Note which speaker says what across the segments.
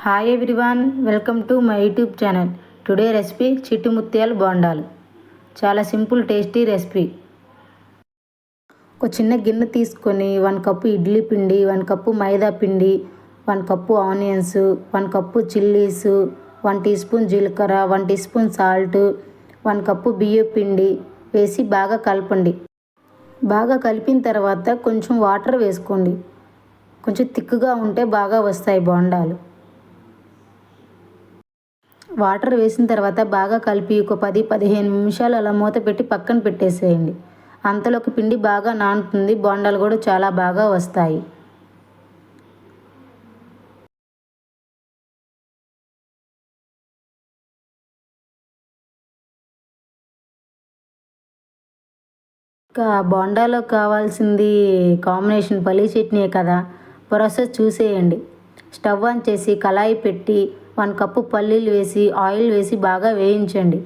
Speaker 1: Hi everyone welcome to my YouTube channel today recipe చిట్టు ముత్యాలు బోండాలు చాలా సింపుల్ టేస్టీ రెసిపీ ఒక చిన్న గిన్నె తీసుకొని వన్ కప్పు ఇడ్లీ పిండి వన్ కప్పు మైదా పిండి one cup onions one cup chillies one teaspoon జీలకర్ర one teaspoon salt one cup బియ్యం పిండి వేసి బాగా కలపండి. బాగా కలిపిన తర్వాత కొంచెం వాటర్ వేసుకోండి. కొంచెం తిక్కుగా ఉంటే బాగా వస్తాయి బోండాలు వాటర్ వేసిన తర్వాత బాగా కలిపి ఒక పది పదిహేను నిమిషాలు అలా మూత పెట్టి పక్కన పెట్టేసేయండి. అంతలోకి పిండి బాగా నానుతుంది. బోండాలు కూడా చాలా బాగా వస్తాయి. ఇంకా బోండాలో కావాల్సింది కాంబినేషన్ పల్లీ చట్నీ కదా. ప్రాసెస్ చూసేయండి. స్టవ్ ఆన్ చేసి కళాయి పెట్టి వన్ కప్పు పల్లీలు వేసి ఆయిల్ వేసి బాగా వేయించండి.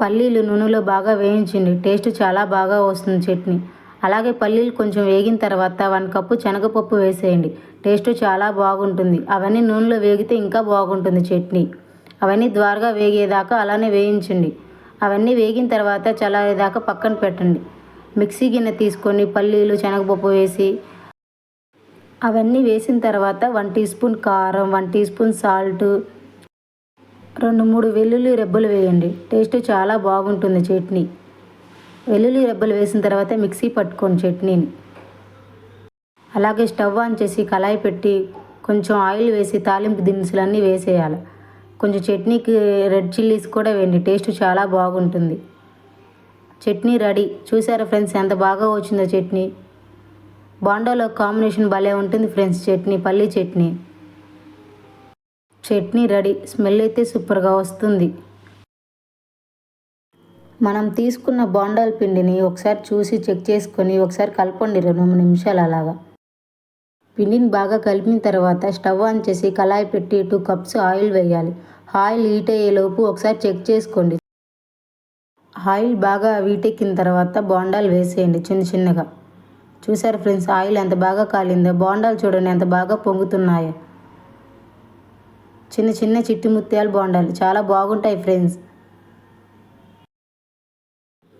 Speaker 1: పల్లీలు నూనెలో బాగా వేయించండి. టేస్ట్ చాలా బాగా వస్తుంది చట్నీ. అలాగే పల్లీలు కొంచెం వేగిన తర్వాత వన్ కప్పు శనగపప్పు వేసేయండి. టేస్ట్ చాలా బాగుంటుంది. అవన్నీ నూనెలో వేగితే ఇంకా బాగుంటుంది చట్నీ. అవన్నీ ద్వారగా వేగేదాకా అలానే వేయించండి. అవన్నీ వేగిన తర్వాత చల్లారేదాకా పక్కన పెట్టండి. మిక్సీ గిన్నె తీసుకొని పల్లీలు శనగపప్పు వేసి అవన్నీ వేసిన తర్వాత వన్ టీ స్పూన్ కారం వన్ టీ స్పూన్ సాల్ట్ రెండు మూడు వెల్లుల్లి రెబ్బలు వేయండి. టేస్ట్ చాలా బాగుంటుంది చట్నీ. వెల్లుల్లి రెబ్బలు వేసిన తర్వాత మిక్సీ పట్టుకోండి చట్నీని. అలాగే స్టవ్ ఆన్ చేసి కళాయి పెట్టి కొంచెం ఆయిల్ వేసి తాలింపు దినుసులన్నీ వేసేయాలి. కొంచెం చట్నీకి రెడ్ చిల్లీస్ కూడా వేయండి. టేస్ట్ చాలా బాగుంటుంది. చట్నీ రెడీ. చూసారా ఫ్రెండ్స్ ఎంత బాగా వచ్చిందో చట్నీ. బాండోలో కాంబినేషన్ భలే ఉంటుంది ఫ్రెండ్స్. చట్నీ పల్లీ చట్నీ. చట్నీ రెడీ. స్మెల్ అయితే సూపర్గా వస్తుంది. మనం తీసుకున్న బాండాల పిండిని ఒకసారి చూసి చెక్ చేసుకొని ఒకసారి కలపండి రెండు నిమిషాలు అలాగా. పిండిని బాగా కలిపిన తర్వాత స్టవ్ ఆన్ చేసి కళాయి పెట్టి టూ కప్స్ ఆయిల్ వేయాలి. ఆయిల్ హీట్ అయ్యేలోపు ఒకసారి చెక్ చేసుకోండి. ఆయిల్ బాగా వీటెక్కిన తర్వాత బోండాలు వేసేయండి చిన్న చిన్నగా. చూసారు ఫ్రెండ్స్ ఆయిల్ ఎంత బాగా కాలిందో బోండాలు చూడండి ఎంత బాగా పొంగుతున్నాయో. చిన్న చిన్న చిట్టి ముత్యాలు బోండాలు చాలా బాగుంటాయి ఫ్రెండ్స్.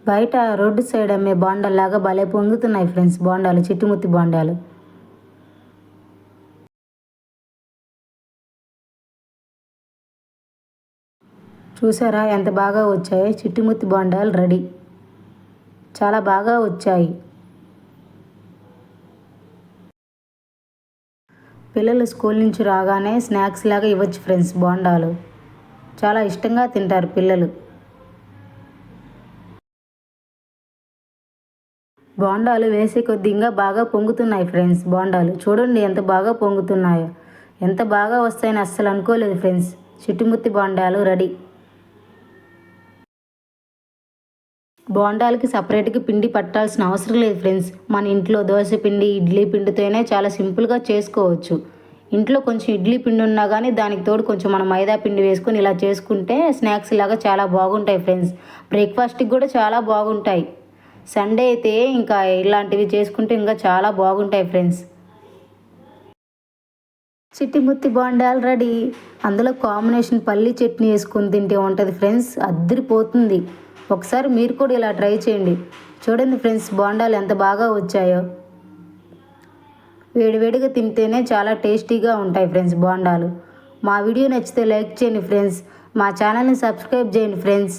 Speaker 1: బయట రోడ్డు సైడ్ అమ్మే లాగా భలే పొంగుతున్నాయి ఫ్రెండ్స్ బోండాలు చిట్టుముత్తి బోండాలు. చూసారా ఎంత బాగా వచ్చాయో చిట్టుముత్తి బోండాలు రెడీ. చాలా బాగా వచ్చాయి. పిల్లలు స్కూల్ నుంచి రాగానే స్నాక్స్ లాగా ఇవ్వచ్చు ఫ్రెండ్స్ బోండాలు. చాలా ఇష్టంగా తింటారు పిల్లలు. బోండాలు వేసే కొద్దిగా బాగా పొంగుతున్నాయి ఫ్రెండ్స్ బోండాలు. చూడండి ఎంత బాగా పొంగుతున్నాయో. ఎంత బాగా వస్తాయని అస్సలు అనుకోలేదు ఫ్రెండ్స్. చిట్టుముత్తి బోండాలు రెడీ. బోండాలకి సపరేట్గా పిండి పట్టాల్సిన అవసరం లేదు ఫ్రెండ్స్. మన ఇంట్లో దోశ పిండి ఇడ్లీ పిండితోనే చాలా సింపుల్గా చేసుకోవచ్చు. ఇంట్లో కొంచెం ఇడ్లీ పిండి ఉన్నా కానీ దానికి తోడు కొంచెం మనం మైదా పిండి వేసుకొని ఇలా చేసుకుంటే స్నాక్స్ లాగా చాలా బాగుంటాయి ఫ్రెండ్స్. బ్రేక్ఫాస్ట్కి కూడా చాలా బాగుంటాయి. సండే అయితే ఇంకా ఇలాంటివి చేసుకుంటే ఇంకా చాలా బాగుంటాయి ఫ్రెండ్స్. చిట్టిముత్తి బాండాలు రెడీ. అందులో కాంబినేషన్ పల్లి చట్నీ వేసుకొని తింటే ఉంటుంది ఫ్రెండ్స్. అద్దరిపోతుంది. ఒకసారి మీరు కూడా ఇలా ట్రై చేయండి. చూడండి ఫ్రెండ్స్ బోండాలు ఎంత బాగా వచ్చాయో. వేడివేడిగా తింటేనే చాలా టేస్టీగా ఉంటాయి ఫ్రెండ్స్ బోండాలు. మా వీడియో నచ్చితే లైక్ చేయండి ఫ్రెండ్స్. మా ఛానల్ని సబ్స్క్రైబ్ చేయండి ఫ్రెండ్స్.